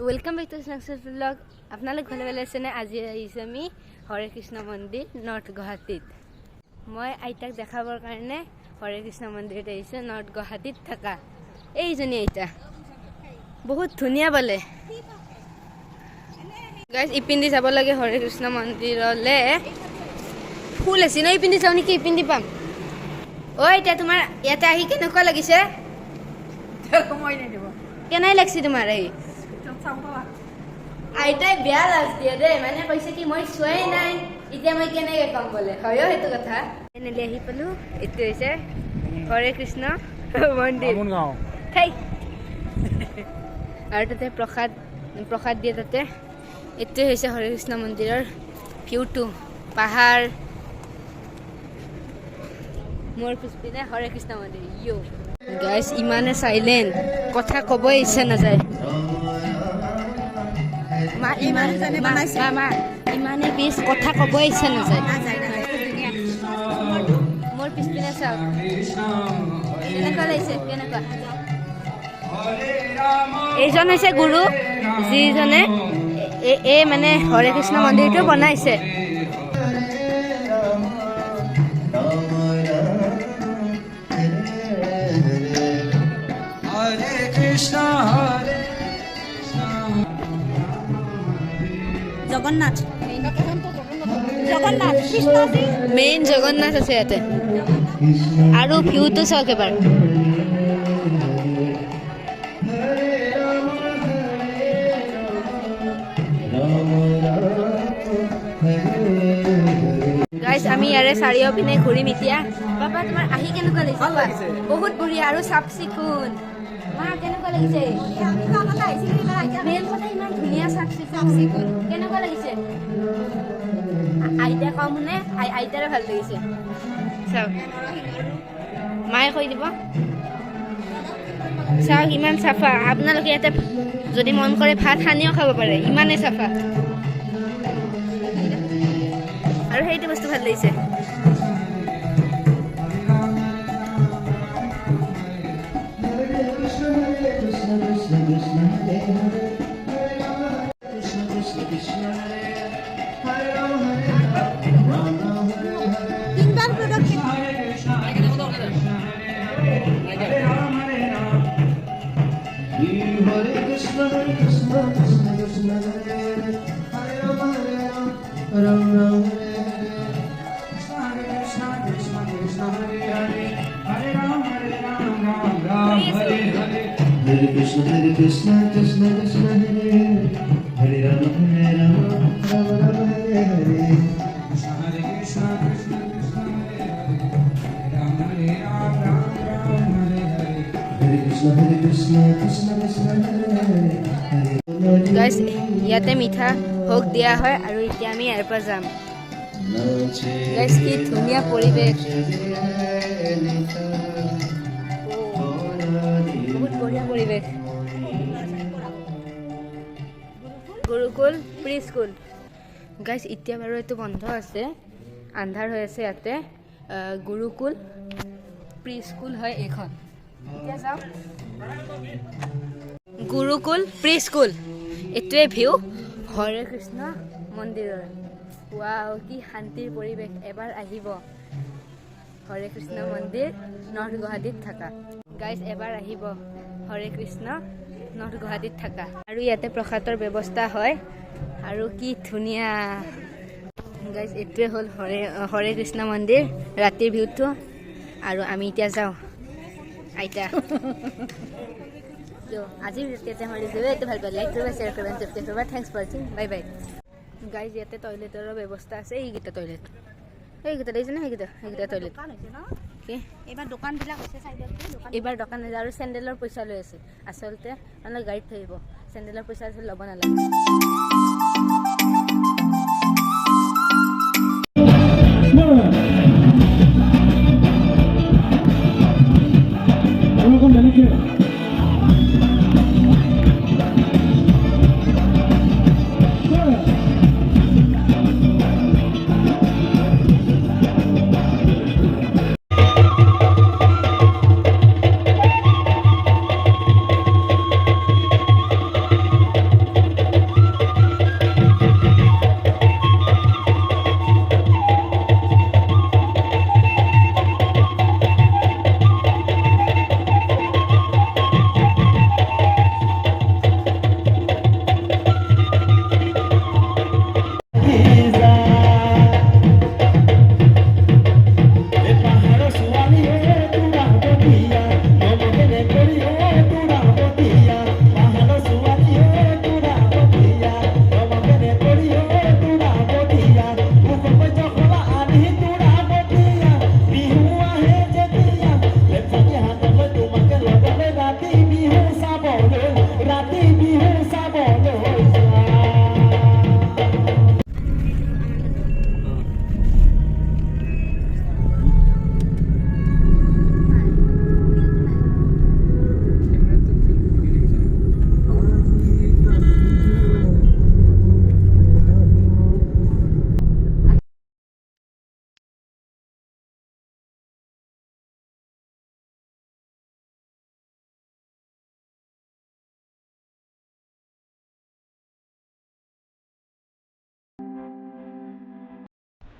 Welcome back to স্নেক্সৰ blog আপোনালোক ভালে ভালে আছেনে আজি আহিছোঁ আমি হৰে কৃষ্ণ মন্দিৰ নৰ্থ গুৱাহাটীত মই আইতাক দেখাবৰ কাৰণে হৰে কৃষ্ণ মন্দিৰত আহিছোঁ নৰ্থ গুৱাহাটীত থকা। এইজনী আইতা। বহুত ধুনীয়া বোলে গাইজ ইপিন্ধি যাব লাগে হৰে কৃষ্ণ মন্দিৰলৈ। ফুল আছে ন ইপিন্ধি যাওঁ নেকি? ইপিন্ধি পাম। ঐ এতিয়া তোমাৰ ইয়াতে আহি কেনেকুৱা লাগিছে? কেনাই লাগছে তোমাৰ আহি আইতাই বেয়া লাজ দিয়ে দেই। মানে কৈছে কি মই চোৱাই নাই। এতিয়া মই কেনেকে কম বোলে? হয়ো সেইটো কথা। এনেলি আহি পালো। এইটো হৈছে হৰে কৃষ্ণ মন্দিৰ। ঠাই আৰু তাতে প্ৰসাদ প্ৰসাদ দিয়ে তাতে। এইটোৱে হৈছে হৰে কৃষ্ণ মন্দিৰৰ ভিউটো পাহাৰ। মোৰ পিছপিনে হৰে কৃষ্ণ মন্দিৰ ইয়ো। গাইজ ইমানে চাইলেণ্ট কথা ক'বই ইচ্ছা নাযায়। মা ইমান পিছ কথা ক'বই ইচ্ছা নাযায়। মোৰ পিছপিনে চাওক। কেনেকুৱা লাগিছে কেনেকুৱা? এইজন হৈছে গুৰু যিজনে এই মানে হৰে কৃষ্ণ মন্দিৰটো বনাইছে। জগন্নাথ। মেইন জগন্নাথ আছে ইয়াতে। আৰু ভিউটো চাওক এবাৰ। গাইজ আমি ইয়াৰে চাৰিও পিনে ঘূৰিম এতিয়া। বাবা তোমাৰ আহি কেনেকুৱা লাগিছে? বহুত বঢ়িয়া আৰু চাফ চিকুণ মা কেনেকুৱা লাগিছে? মেইন কথা ইমান ধুনীয়া চাফ চিকুণ কেনেকুৱা লাগিছে? আ- আইতা কম শুনে আই- আইতাৰে ভাল লাগিছে। চাওক। মায়ে কৈ দিব। চাওক ইমান চাফা। আপোনালোকে ইয়াতে যদি মন কৰে ভাত সানিও খাব পাৰে। ইমানেই চাফা। আৰু সেইটো বস্তু ভালো লাগিছে তিনবার Hare. Krishna, Hare Krishna, Krishna Krishna, Hare Hare, Hare Rama, Hare Rama, Rama Rama, Hare Hare. Hare Krishna, Krishna Krishna, Hare Hare, Hare Rama, Rama, Ram Ram, Hare Hare. Hare Krishna, Hare Krishna, Krishna Krishna, Hare Hare, Hare guys ইয়াতে মিঠা ভোগ দিয়া হয় আৰু এতিয়া আমি ইয়াৰ পৰা যাম গাইজ কি ধুনীয়া পৰিৱেশ পৰিৱেশ গুৰুকুল প্ৰি স্কুল গাইজ এতিয়া বাৰু এইটো বন্ধ আছে। আন্ধাৰ হৈ আছে ইয়াতে। গুৰুকুল প্ৰি স্কুল হয় এইখন। এতিয়া যাওঁ। গুৰুকুল প্ৰি স্কুল এইটোৱে ভিউ। হৰে কৃষ্ণ মন্দিৰৰ। ৱাও, কি শান্তিৰ পৰিৱেশ। এবাৰ আহিব। হৰে কৃষ্ণ মন্দিৰ, নৰ্থ গুৱাহাটীত থকা। গাইজ এবাৰ আহিব। হৰে কৃষ্ণ, নৰ্থ গুৱাহাটীত থকা। আৰু ইয়াতে প্ৰসাদৰ ব্যৱস্থা হয়। আৰু কি ধুনীয়া। গাইজ এইটোৱে হ'ল হৰে হৰে কৃষ্ণ মন্দিৰ, ৰাতিৰ ভিউটো। আৰু আমি এতিয়া যাওঁ। আইতা। তো আজিৰ ভিডিঅ'তে আমাৰ এইটো ভালো পালে লাইক কৰিবা শ্বেয়াৰ কৰিবা ছাবস্ক্ৰাইব কৰিবা। Thanks for bye bye guys ইয়াতে টয়লেটৰো ব্যৱস্থা আছে, এইকেইটা টয়লেট এইকেইটা দেখিছেনে? সেইকেইটা সেইকেইটা টয়লেট দোকান হৈছে ন কি? এইবাৰ দোকানবিলাক হৈছে চাইডত দোকান এইবাৰ দোকান আৰু চেণ্ডেলৰ পইচা লৈ আছে। আচলতে মানে গাড়ীত থাকিব। চেণ্ডেলৰ পইচা আছে ল'ব নালাগে।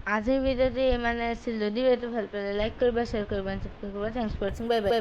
আজিৰ ভিডিঅ'টো ইমানে আছিল। যদি ভিডিঅ'টো ভালো পালে লাইক কৰিবা শ্বেয়াৰ কৰিবা ছাবস্ক্ৰাইব কৰিবা। থেংকছ ফৰ ৱাচিং বাই বাই